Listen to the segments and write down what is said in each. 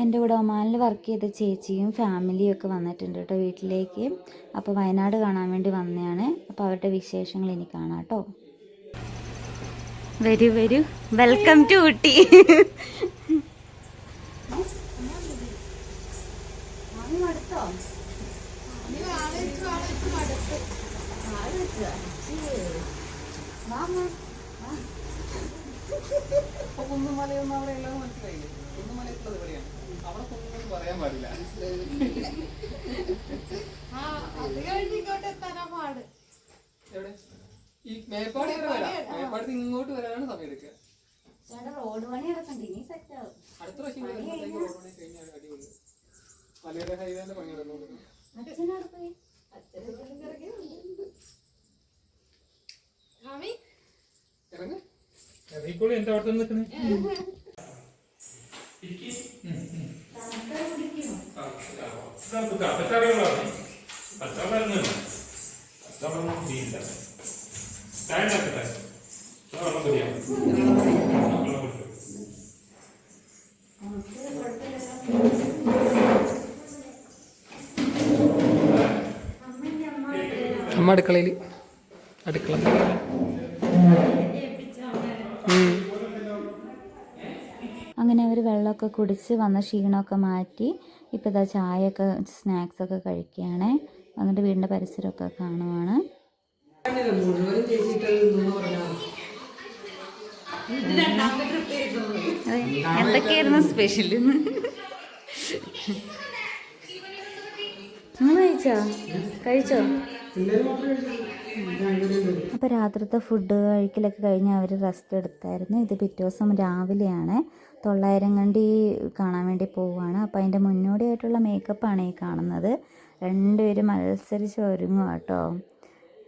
എന്റെ കൂടെ ഒമാനിൽ വർക്ക് ചെയ്ത ചേച്ചിയും ഫാമിലിയും ഒക്കെ വന്നിട്ടുണ്ട് കേട്ടോ വീട്ടിലേക്ക്. അപ്പോൾ വയനാട് കാണാൻ വേണ്ടി വന്നതാണ് അപ്പോൾ അവരുടെ വിശേഷങ്ങൾ ഇനി കാണാം കേട്ടോ വരൂ വരൂ. Welcome to Ooty. കുന്നുമലയൊന്നും അവിടെ എല്ലാം മനസ്സിലായില്ലേ? കുന്നുമലയൊക്കെ എവിടെയാണ് അവിടെ കുന്നുമെന്ന് പറയാൻ പാടില്ല. എവിടെ? ഈ മേപ്പാടി വരെ വരാം. മേപ്പാടി ഇങ്ങോട്ട് വരാനാണ് സമയം എടുക്കുക റോഡ് പണി അടുത്ത പ്രാവശ്യം റോഡ് പണി കഴിഞ്ഞാൽ അടിപൊളി. മലയോര ഹൈവേന്റെ പണി പോയി ഇറങ്ങ്. ഇറങ്ങിക്കോളി എന്റെ അവിടെ നിൽക്കണേ? വെള്ളം കുടിക്കും അമ്മ അടുക്കളയിൽ അടുക്കള. അങ്ങനെ അവർ വെള്ളമൊക്കെ കുടിച്ച് വന്ന ക്ഷീണമൊക്കെ മാറ്റി ഇപ്പോൾ ഇതാ ചായയൊക്കെ സ്നാക്സൊക്കെ കഴിക്കുകയാണ്. എന്നിട്ട് വീടിന്റെ പരിസരമൊക്കെ കാണുവാണ്. എന്തൊക്കെയായിരുന്നു സ്പെഷ്യൽ കഴിച്ചോ? കഴിച്ചോ? അപ്പോൾ രാത്രിത്തെ ഫുഡ് കഴിക്കലൊക്കെ കഴിഞ്ഞ് അവർ റെസ്റ്റ് എടുത്തായിരുന്നു. ഇത് പിറ്റേ ദിവസം രാവിലെയാണ്. തൊള്ളായിരം കണ്ടി കാണാൻ വേണ്ടി പോവുകയാണ് അപ്പോൾ അതിന്റെ മുന്നോടിയായിട്ടുള്ള മേക്കപ്പാണ് ഈ കാണുന്നത്. രണ്ടുപേരും മത്സരിച്ച് ഒരുങ്ങുക കേട്ടോ.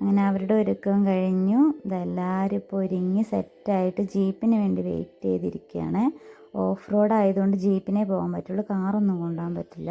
അങ്ങനെ അവരുടെ ഒരുക്കം കഴിഞ്ഞു. ഇതെല്ലാവരും ഇപ്പോൾ ഒരുങ്ങി സെറ്റായിട്ട് ജീപ്പിന് വേണ്ടി വെയിറ്റ് ചെയ്തിരിക്കുകയാണ്. ഓഫ് റോഡ് ആയതുകൊണ്ട് ജീപ്പിനെ പോകാൻ പറ്റുള്ളൂ. കാറൊന്നും കൊണ്ടുപോകാൻ പറ്റില്ല.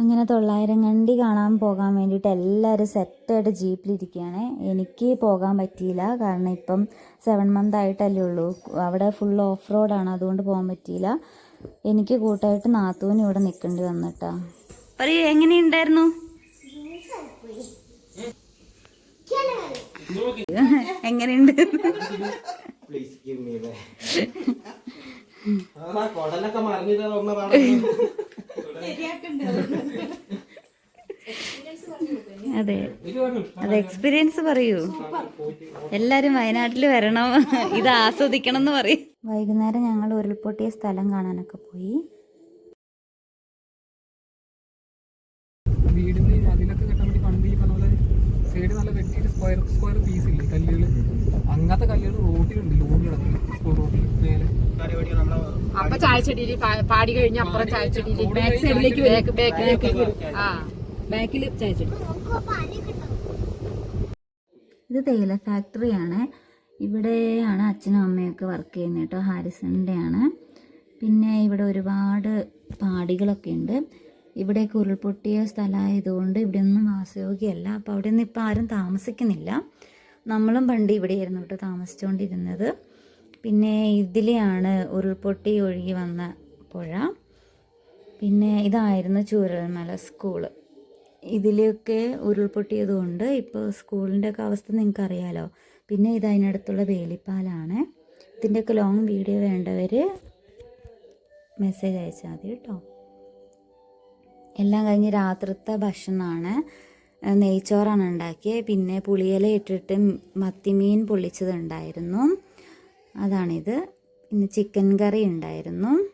അങ്ങനെ തൊള്ളായിരം കണ്ടി കാണാൻ പോകാൻ വേണ്ടിയിട്ട് എല്ലാവരും സെറ്റായിട്ട് ജീപ്പിലിരിക്കുകയാണ്. എനിക്ക് പോകാൻ പറ്റിയില്ല. കാരണം ഇപ്പം സെവൻ മന്ത് ആയിട്ടല്ലേ ഉള്ളൂ. അവിടെ ഫുൾ ഓഫ് റോഡാണ് അതുകൊണ്ട് പോകാൻ പറ്റിയില്ല. എനിക്ക് കൂട്ടായിട്ട് നാത്തൂന് ഇവിടെ നിൽക്കേണ്ടി വന്നിട്ടാ. പറയൂ എങ്ങനെയുണ്ടായിരുന്നു? എങ്ങനെയുണ്ട്? കുടലൊക്കെ അതെ. അതെ എക്സ്പീരിയൻസ് പറയൂ. എല്ലാരും വയനാട്ടിൽ വരണം. ഇത് ആസ്വദിക്കണം എന്ന് പറയും. വൈകുന്നേരം ഞങ്ങൾ ഉരുൾപൊട്ടിയ സ്ഥലം കാണാനൊക്കെ പോയി. അതിനൊക്കെ മതിലൊക്കെ കെട്ടാൻ വേണ്ടി പണ്ട് ഈ പറഞ്ഞ പോലെ സൈഡ് നല്ല വെട്ടിയിട്ട് സ്ക്വയർ സ്ക്വയർ പീസ് ഇല്ലേ കല്ലുകൾ അങ്ങനത്തെ കല്ലുകൾ റോട്ടിലുണ്ട് ലോൺ കിടക്കുന്നത് റോട്ടിൽ മേലെ. അപ്പൊ ചായച്ചെടിയിൽ പാടി കഴിഞ്ഞ അപ്പുറം ചായച്ചെടിയിൽ ബാക്ക് സൈഡിലേക്ക് ബാക്ക് ബാക്കിലേക്ക് ആ ബാക്കിൽ ചായച്ചെടി ഇത് തേയില ഫാക്ടറിയാണ്. ഇവിടെയാണ് അച്ഛനും അമ്മയൊക്കെ വർക്ക് ചെയ്യുന്നത് കേട്ടോ ഹാരിസണിന്റെ ആണ് പിന്നെ ഇവിടെ ഒരുപാട് പാടികളൊക്കെ ഉണ്ട്. ഇവിടെ ഉരുൾപൊട്ടിയ സ്ഥലമായതുകൊണ്ട് ഇവിടെ ഒന്നും വാസയോഗ്യമല്ല അപ്പോൾ അവിടെ നിന്ന് ഇപ്പോൾ ആരും താമസിക്കുന്നില്ല. നമ്മളും പണ്ട് ഇവിടെയായിരുന്നു കേട്ടോ താമസിച്ചുകൊണ്ടിരുന്നത്. പിന്നെ ഇതിലെയാണ് ഉരുൾപൊട്ടി ഒഴുകി വന്ന പുഴ. പിന്നെ ഇതായിരുന്നു ചൂരൽമല സ്കൂൾ. ഇതിലൊക്കെ ഉരുൾപൊട്ടിയതുകൊണ്ട് ഇപ്പോൾ സ്കൂളിന്റെ ഒക്കെ അവസ്ഥ നിങ്ങൾക്ക് അറിയാലോ പിന്നെ ഇത് അതിനടുത്തുള്ള വേലിപ്പാലാണ്. ഇതിന്റെയൊക്കെ ലോങ് വീഡിയോ വേണ്ടവർ മെസ്സേജ് അയച്ചാൽ മതി കേട്ടോ. എല്ലാം കഴിഞ്ഞ് രാത്രിത്തെ ഭക്ഷണമാണ്. നെയ്ച്ചോറാണ് ഉണ്ടാക്കിയത് പിന്നെ പുളിയില ഇട്ടിട്ട് മത്തിമീൻ പൊള്ളിച്ചതുണ്ടായിരുന്നു. അതാണിത്. പിന്നെ ചിക്കൻ കറി ഉണ്ടായിരുന്നു.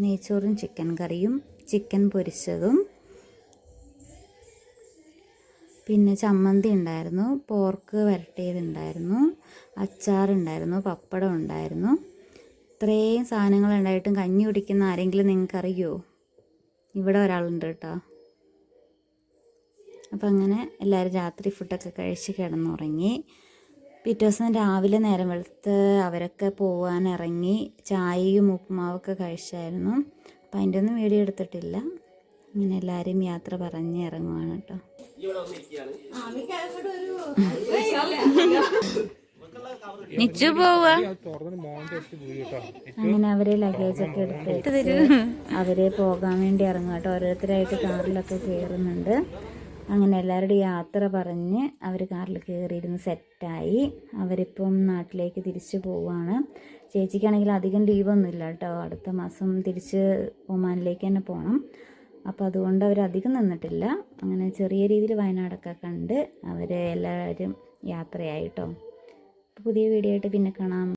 നെയ്ച്ചോറും ചിക്കൻ കറിയും ചിക്കൻ പൊരിച്ചതും. പിന്നെ ചമ്മന്തി ഉണ്ടായിരുന്നു. പോർക്ക് വരട്ടിയതുണ്ടായിരുന്നു. അച്ചാറുണ്ടായിരുന്നു. പപ്പടം ഉണ്ടായിരുന്നു. ഇത്രയും സാധനങ്ങൾ ഉണ്ടായിട്ടും കഞ്ഞി കുടിക്കുന്ന ആരെങ്കിലും നിങ്ങൾക്കറിയോ? ഇവിടെ ഒരാളുണ്ട് കേട്ടോ. അപ്പം അങ്ങനെ എല്ലാവരും രാത്രി ഫുഡൊക്കെ കഴിച്ച് കിടന്നുറങ്ങി. പിറ്റേ ദിവസം രാവിലെ നേരം വെളുത്ത് അവരൊക്കെ പോകാൻ ഇറങ്ങി ചായയും ഉപ്പുമാവൊക്കെ കഴിച്ചായിരുന്നു. അപ്പം അതിന്റെ ഒന്നും വീഡിയോ എടുത്തിട്ടില്ല. ഇങ്ങനെ എല്ലാവരും യാത്ര പറഞ്ഞ് ഇറങ്ങുവാണ് കേട്ടോ. നിച്ചു പോവാ. അങ്ങനെ അവരെ ലഗേജ് ഒക്കെ എടുത്ത് അവരെ പോകാൻ വേണ്ടി ഇറങ്ങും കേട്ടോ. ഓരോരുത്തരായിട്ട് കാറിലൊക്കെ കയറുന്നുണ്ട്. അങ്ങനെ എല്ലാവരുടെയും യാത്ര പറഞ്ഞ് അവർ കാറിൽ കയറിയിരുന്ന് സെറ്റായി. അവരിപ്പം നാട്ടിലേക്ക് തിരിച്ചു പോവാണ്. ചേച്ചിക്കാണെങ്കിൽ അധികം ലീവൊന്നുമില്ല കേട്ടോ. അടുത്ത മാസം തിരിച്ച് ഒമാനിലേക്ക് തന്നെ പോകണം അപ്പോൾ അതുകൊണ്ട് അവർ അധികം നിന്നിട്ടില്ല. അങ്ങനെ ചെറിയ രീതിയിൽ വയനാടൊക്കെ കണ്ട് അവർ എല്ലാവരും യാത്രയായിട്ടോ പുതിയ വീഡിയോ ആയിട്ട് പിന്നെ കാണാം.